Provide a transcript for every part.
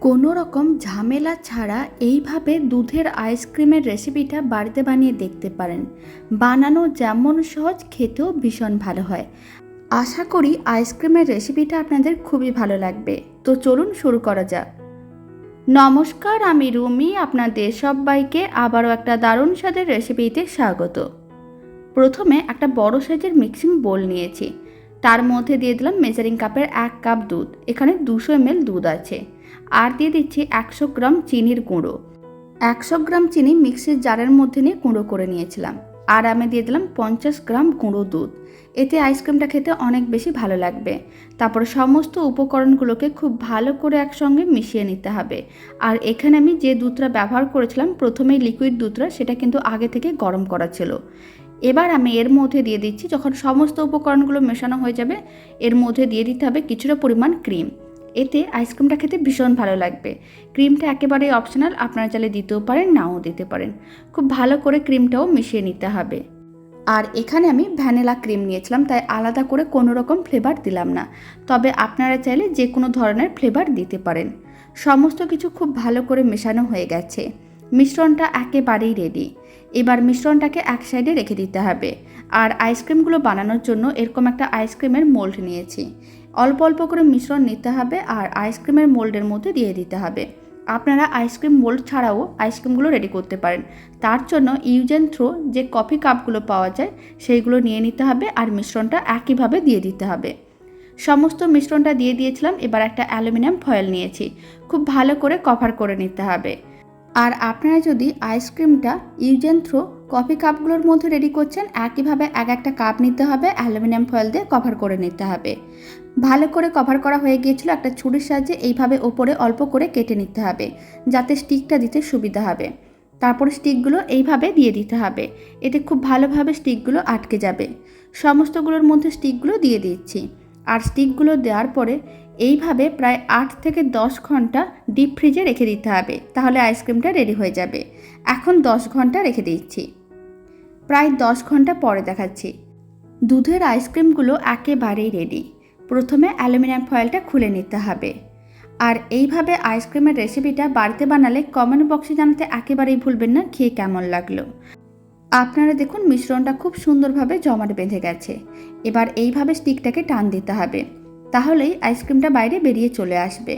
কোনো রকম ঝামেলা ছাড়া এইভাবে দুধের আইসক্রিমের রেসিপিটা বাড়িতে বানিয়ে দেখতে পারেন। বানানো যেমন সহজ, খেতেও ভীষণ ভালো হয়। আশা করি আইসক্রিমের রেসিপিটা আপনাদের খুবই ভালো লাগবে। তো চলুন শুরু করা যাক। নমস্কার, আমি রুমি, আপনাদের সবাইকে আবারও একটা দারুণ স্বাদের রেসিপিতে স্বাগত। প্রথমে একটা বড় সাইজের মিক্সিং বোল নিয়েছি। তার মধ্যে দিয়ে দিলাম মেজারিং কাপের এক কাপ দুধ। এখানে দুশো এমএল দুধ আছে। আর দিয়ে দিচ্ছি একশো গ্রাম চিনির গুঁড়ো। একশো গ্রাম চিনি মিক্সির জারের মধ্যে নিয়ে গুঁড়ো করে নিয়েছিলাম। আর আমি দিয়ে দিলাম পঞ্চাশ গ্রাম গুঁড়ো দুধ। এতে আইসক্রিমটা খেতে অনেক বেশি ভালো লাগবে। তারপর সমস্ত উপকরণগুলোকে খুব ভালো করে একসঙ্গে মিশিয়ে নিতে হবে। আর এখানে আমি যে দুধটা ব্যবহার করেছিলাম, প্রথমেই লিকুইড দুধটা, সেটা কিন্তু আগে থেকে গরম করা ছিল। এবার আমি এর মধ্যে দিয়ে দিচ্ছি, যখন সমস্ত উপকরণগুলো মেশানো হয়ে যাবে, এর মধ্যে দিয়ে দিতে হবে কিছুটা পরিমাণ ক্রিম। এতে আইসক্রিমটা খেতে ভীষণ ভালো লাগবে। ক্রিমটা একেবারেই অপশনাল আপনারা চাইলে দিতেও পারেন, নাও দিতে পারেন। খুব ভালো করে ক্রিমটাও মিশিয়ে নিতে হবে। আর এখানে আমি ভ্যানিলা ক্রিম নিয়েছিলাম, তাই আলাদা করে কোনো রকম ফ্লেভার দিলাম না। তবে আপনারা চাইলে যে কোনো ধরনের ফ্লেভার দিতে পারেন। সমস্ত কিছু খুব ভালো করে মেশানো হয়ে গেছে। মিশ্রণটা একেবারেই রেডি এবার মিশ্রণটাকে এক সাইডে রেখে দিতে হবে। আর আইসক্রিমগুলো বানানোর জন্য এরকম একটা আইসক্রিমের মোল্ড নিয়েছি। অল্প অল্প করে মিশ্রণ নিতে হবে আর আইসক্রিমের মোল্ডের মধ্যে দিয়ে দিতে হবে। আপনারা আইসক্রিম মোল্ড ছাড়াও আইসক্রিমগুলো রেডি করতে পারেন। তার জন্য ইউজ থ্রো যে কফি কাপগুলো পাওয়া যায়, সেইগুলো নিয়ে নিতে হবে আর মিশ্রণটা একইভাবে দিয়ে দিতে হবে। সমস্ত মিশ্রণটা দিয়ে দিয়েছিলাম, এবার একটা অ্যালুমিনিয়াম ফয়েল নিয়েছি। খুব ভালো করে কভার করে নিতে হবে। আর আপনারা যদি আইসক্রিমটা ইউজ থ্রো কফি কাপগুলোর মধ্যে রেডি করছেন একইভাবে এক একটা কাপ নিতে হবে, অ্যালুমিনিয়াম ফয়েল দিয়ে কভার করে নিতে হবে। ভালো করে কভার করা হয়ে গিয়েছিল একটা ছুরির সাহায্যে, এইভাবে ওপরে অল্প করে কেটে নিতে হবে, যাতে স্টিকটা দিতে সুবিধা হবে। তারপর স্টিকগুলো এইভাবে দিয়ে দিতে হবে, এতে খুব ভালোভাবে স্টিকগুলো আটকে যাবে। সমস্তগুলোর মধ্যে স্টিকগুলো দিয়ে দিচ্ছি। আর স্টিকগুলো দেওয়ার পরে এইভাবে প্রায় আট থেকে দশ ঘণ্টা ডিপ ফ্রিজে রেখে দিতে হবে, তাহলে আইসক্রিমটা রেডি হয়ে যাবে। এখন দশ ঘণ্টা রেখে দিচ্ছি। প্রায় দশ ঘণ্টা পরে দেখাচ্ছি। দুধের আইসক্রিমগুলো একেবারেই রেডি প্রথমে অ্যালুমিনিয়াম ফয়েলটা খুলে নিতে হবে। আর এইভাবে আইসক্রিমের রেসিপিটা বাড়িতে বানালে কমেন্ট বক্সে জানাতে একেবারেই ভুলবেন না, খেয়ে কেমন লাগল। আপনারা দেখুন, মিশ্রণটা খুব সুন্দরভাবে জমাট বেঁধে গেছে। এবার এইভাবে স্টিকটাকে টান দিতে হবে। তাহলেই আইসক্রিমটা বাইরে বেরিয়ে চলে আসবে।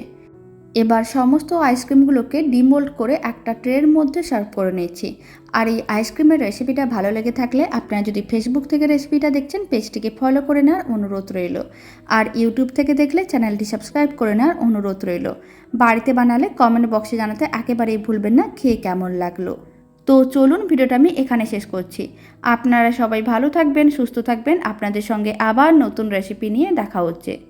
এবার সমস্ত আইসক্রিমগুলোকে ডিমোল্ড করে একটা ট্রের মধ্যে সার্ভ করে নিচ্ছি। আর এই আইসক্রিমের রেসিপিটা ভালো লেগে থাকলে আপনারা যদি ফেসবুক থেকে রেসিপিটা দেখছেন, পেজটিকে ফলো করে নেওয়ার অনুরোধ রইল। আর ইউটিউব থেকে দেখলে চ্যানেলটি সাবস্ক্রাইব করে নেওয়ার অনুরোধ রইল। বাড়িতে বানালে কমেন্ট বক্সে জানাতে একেবারেই ভুলবেন না, খেয়ে কেমন লাগল। তো চলুন ভিডিওটা আমি এখানে শেষ করছি। আপনারা সবাই ভালো থাকবেন, সুস্থ থাকবেন। আপনাদের সঙ্গে আবার নতুন রেসিপি নিয়ে দেখা হচ্ছে।